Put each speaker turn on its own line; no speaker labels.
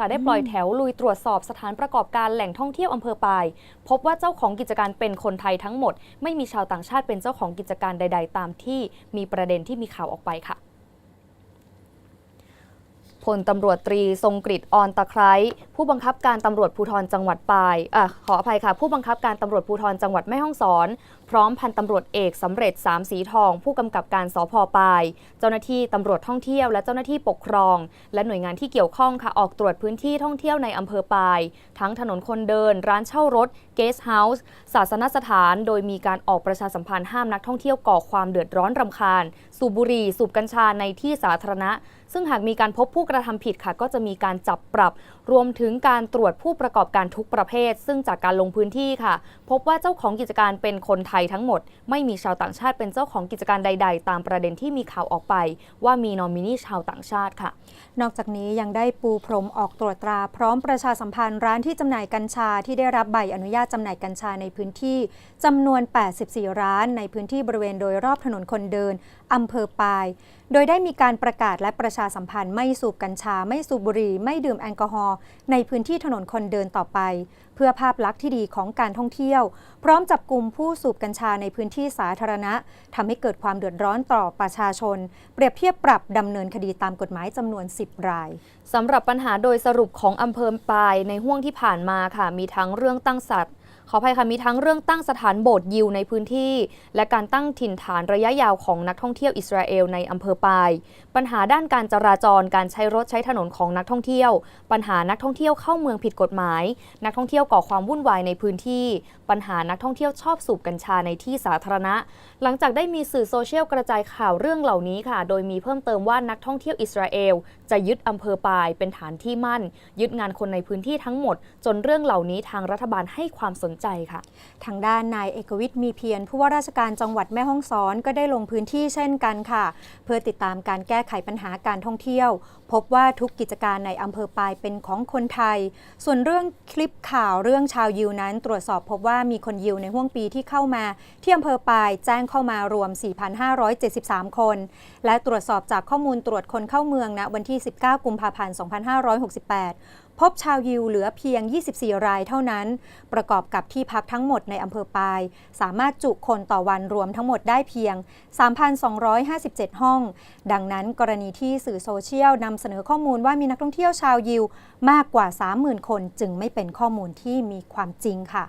ค่ะได้ปล่อยแถวลุยตรวจสอบสถานประกอบการแหล่งท่องเที่ยวอำเภอปาย พบว่าเจ้าของกิจการเป็นคนไทยทั้งหมด ไม่มีชาวต่างชาติเป็นเจ้าของกิจการใด ๆ ตามที่มีประเด็นที่มีข่าวออกไปค่ะ พลตำรวจตรีทรงกฤษออนตะไคร้ผู้บังคับการตำรวจภูธรจังหวัดปายอะขออภัยค่ะ ผู้บังคับการตำรวจภูธรจังหวัดแม่ฮ่องสอน พร้อมพันตำรวจเอกสำเร็จสามสีทอง ผู้กำกับการสพปาย เจ้าหน้าที่ตำรวจท่องเที่ยวและเจ้าหน้าที่ปกครอง และหน่วยงานที่เกี่ยวข้องค่ะออกตรวจพื้นที่ท่องเที่ยวในอำเภอปาย ทั้งถนนคนเดิน ร้านเช่ารถ เกสต์เฮาส์ศาสนสถาน โดยมีการออกประชาสัมพันธ์ห้ามนักท่องเที่ยวก่อความเดือดร้อนรำคาญ สูบบุหรี่สูบกัญชาในที่สาธารณะ ซึ่งหากมีการพบผู้กระทำผิดค่ะ ก็จะมีการจับปรับ รวมถึงการตรวจผู้ประกอบการทุกประเภท ซึ่งจากการลงพื้นที่ค่ะ พบว่าเจ้าของกิจการเป็นคนไทยทั้งหมด ไม่มีชาวต่างชาติเป็นเจ้าของกิจการใด ๆ ตามประเด็นที่มีข่าวออกไป ว่ามีนอมินีชาวต่างชาติค่ะ
นอกจากนี้ยังได้ปูพรมออกตรวจตรา พร้อมประชาสัมพันธ์ร้านที่จำหน่ายกัญชาที่ได้รับใบอนุญาตจำหน่ายกัญชาในพื้นที่จำนวน 84 ร้านในพื้นที่บริเวณโดยรอบถนนคนเดินอำเภอปาย โดยได้มีการประกาศและประชาสัมพันธ์ไม่สูบกัญชา ไม่สูบบุหรี่ไม่ดื่มแอลกอฮอล์ในพื้นที่ถนนคนเดินต่อไป เพื่อภาพลักษณ์ที่ดีของการท่องเที่ยว พร้อมจับกลุ่มผู้สูบกัญชาในพื้นที่สาธารณะทำให้เกิดความเดือดร้อนต่อประชาชน เปรียบเทียบปรับดำเนินคดีตามกฎหมายจำนวน 10 ราย
สำหรับปัญหาโดยสรุปของอำเภอปลายในห่วงที่ผ่านมาค่ะมีทั้งเรื่องตั้งสัตว์ ขออภัยค่ะมีทั้งเรื่องตั้งสถานโบสถ์ยิวในพื้นที่ และการตั้งถิ่นฐานระยะยาวของนักท่องเที่ยวอิสราเอลในอำเภอปาย ปัญหาด้านการจราจรการใช้รถใช้ถนนของนักท่องเที่ยว ปัญหานักท่องเที่ยวเข้าเมืองผิดกฎหมาย นักท่องเที่ยวก่อความวุ่นวายในพื้นที่ ปัญหานักท่องเที่ยวชอบสูบกัญชาในที่สาธารณะ หลังจากได้มีสื่อโซเชียลกระจายข่าวเรื่องเหล่านี้ค่ะ โดยมีเพิ่มเติมว่านักท่องเที่ยวอิสราเอลจะยึดอำเภอปายเป็นฐานที่มั่น ยึดงานคนในพื้นที่ทั้งหมด จนเรื่องเหล่านี้ทางรัฐบาลให้ความสนใจค่ะ
ทางด้านนายเอกวิทย์มีเพียรผู้ว่าราชการจังหวัดแม่ฮ่องสอนก็ได้ลงพื้นที่เช่นกันค่ะ เพื่อติดตามการแก้ไขปัญหาการท่องเที่ยว พบว่าทุกกิจการในอำเภอปายเป็นของคนไทย ส่วนเรื่องคลิปข่าวเรื่องชาวยิวนั้น ตรวจสอบพบว่ามีคนยิวในห่วงปีที่เข้ามาที่อำเภอปายแจ้งเข้ามารวม 4,573 คน และตรวจสอบจากข้อมูลตรวจคนเข้าเมืองณวันที่ 19 กุมภาพันธ์ 2568 พบชาวยิวเหลือเพียง 24 รายเท่านั้น ประกอบกับที่พักทั้งหมดในอำเภอปาย สามารถจุคนต่อวันรวมทั้งหมดได้เพียง 3,257 ห้อง ดังนั้นกรณีที่สื่อโซเชียลนำเสนอข้อมูลว่ามีนักท่องเที่ยวชาวยิวมากกว่า 30,000 คนจึงไม่เป็นข้อมูลที่มีความจริงค่ะ